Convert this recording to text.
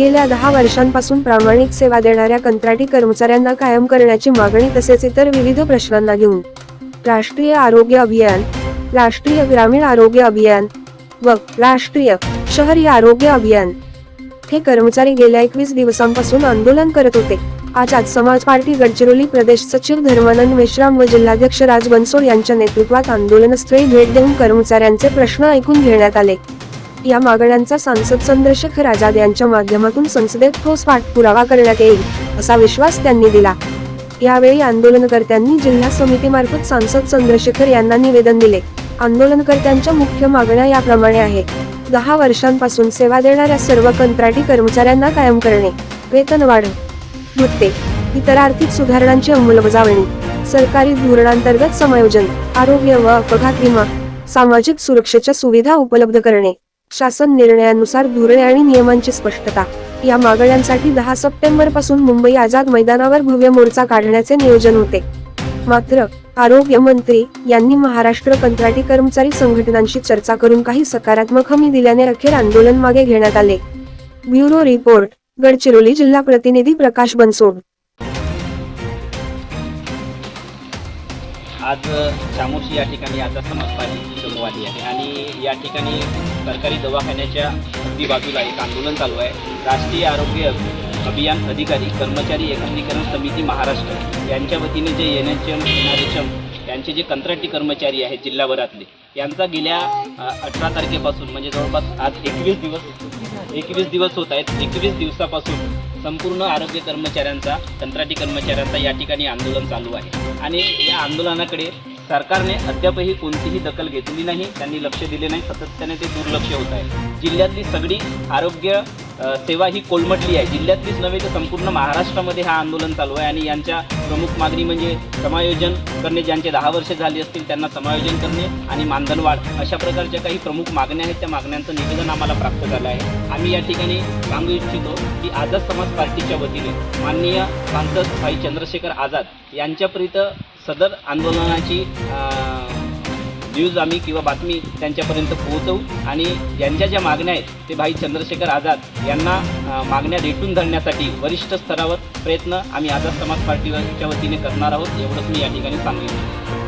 गेल्या दहा वर्षांपासून प्रामाणिक सेवा देणाऱ्या कंत्राटी कर्मचाऱ्यांना कायम करण्याची मागणी तसेच इतर विविध प्रश्नांना घेऊन राष्ट्रीय आरोग्य अभियान राष्ट्रीय ग्रामीण आरोग्य अभियान व राष्ट्रीय शहरी आरोग्य अभियान हे कर्मचारी गेल्या एकवीस दिवसांपासून आंदोलन करत होते. आज आज समाज पार्टी गडचिरोली प्रदेश सचिव धर्मानंद मेश्राम व जिल्हाध्यक्ष राज बनसोड यांच्या नेतृत्वात आंदोलनस्थळी भेट देऊन कर्मचाऱ्यांचे प्रश्न ऐकून घेण्यात आले. या मागण्यांचा सांसद चंद्रशेखर आझाद यांच्या माध्यमातून संसदेत ठोस पाठपुरावा करण्यात येईल असा विश्वास त्यांनी दिला. यावेळी आंदोलनकर्त्यांनी जिल्हा समितीमार्फत सांसद चंद्रशेखर यांना निवेदन दिले. आंदोलनकर्त्यांच्या मुख्य मागण्या याप्रमाणे आहे दहा वर्षांपासून सेवा देणाऱ्या सर्व कंत्राटी कर्मचाऱ्यांना कायम करणे वेतन वाढ भत्ते इतर आर्थिक सुधारणांची अंमलबजावणी सरकारी धोरणांतर्गत समायोजन आरोग्य व अपघात विमा सामाजिक सुरक्षेच्या सुविधा उपलब्ध करणे. शासन निर्णयानुसार धोरणे आणि नियमांची स्पष्टता. या मागण्यांसाठी दहा सप्टेंबरपासून मुंबई आझाद मैदानावर भव्य मोर्चा काढण्याचे नियोजन होते. मात्र आरोग्य मंत्री यांनी महाराष्ट्र कंत्राटी कर्मचारी संघटनांशी चर्चा करून काही सकारात्मक हमी दिल्याने अखेर आंदोलन मागे घेण्यात आले. ब्युरो रिपोर्ट गडचिरोली जिल्हा प्रतिनिधी प्रकाश बनसोड. आज चामोशी या ठिकाणी आता समाज पार्टीची जमू आली आहे. आणि या ठिकाणी सरकारी दवाखान्याच्या अगदी बाजूला एक आंदोलन चालू आहे. राष्ट्रीय आरोग्य अभियान अधिकारी कर्मचारी एकत्रीकरण समिती महाराष्ट्र यांच्या वतीने जे N H M N R H M यांचे जे कंत्राटी कर्मचारी आहेत जिल्हाभरातले यांचा गेल्या अठरा तारखेपासून म्हणजे जवळपास आज एकवीस दिवस एकवीस दिवस होत आहेत. एकवीस दिवसापासून संपूर्ण आरोग्य कर्मचाऱ्यांचा कंत्राटी कर्मचाऱ्यांचा या ठिकाणी आंदोलन चालू आहे. आणि या आंदोलनाकडे सरकारने अद्यापही कोणतीही दखल घेतली नाही. त्यांनी लक्ष दिले नाही. सातत्याने ते दुर्लक्ष होत आहे. जिल्ह्यातली सगळी आरोग्य सेवा ही कोलमटली आहे. जिल्ह्यातलीच नव्हे तर संपूर्ण महाराष्ट्रामध्ये हा आंदोलन चालू आहे आणि यांच्या प्रमुख मागणी म्हणजे समायोजन करणे ज्यांचे दहा वर्ष झाली असतील त्यांना समायोजन करणे आणि मानधनवाढ अशा प्रकारच्या काही प्रमुख मागण्या आहेत. त्या मागण्यांचं निवेदन आम्हाला प्राप्त झालं आहे. आम्ही या ठिकाणी सांगू इच्छितो की आझाद समाज पार्टीच्या वतीने माननीय सांसद भाई चंद्रशेखर आझाद यांच्यापर्यंत सदर आंदोलनाची न्यूज आम्ही किंवा बातमी त्यांच्यापर्यंत पोहोचवू आणि यांच्या ज्या मागण्या आहेत ते भाई चंद्रशेखर आझाद यांना मागण्या रेटून धरण्यासाठी वरिष्ठ स्तरावर प्रयत्न आम्ही आझाद समाज पार्टीच्या वतीने करणार आहोत एवढंच मी या ठिकाणी सांगितलं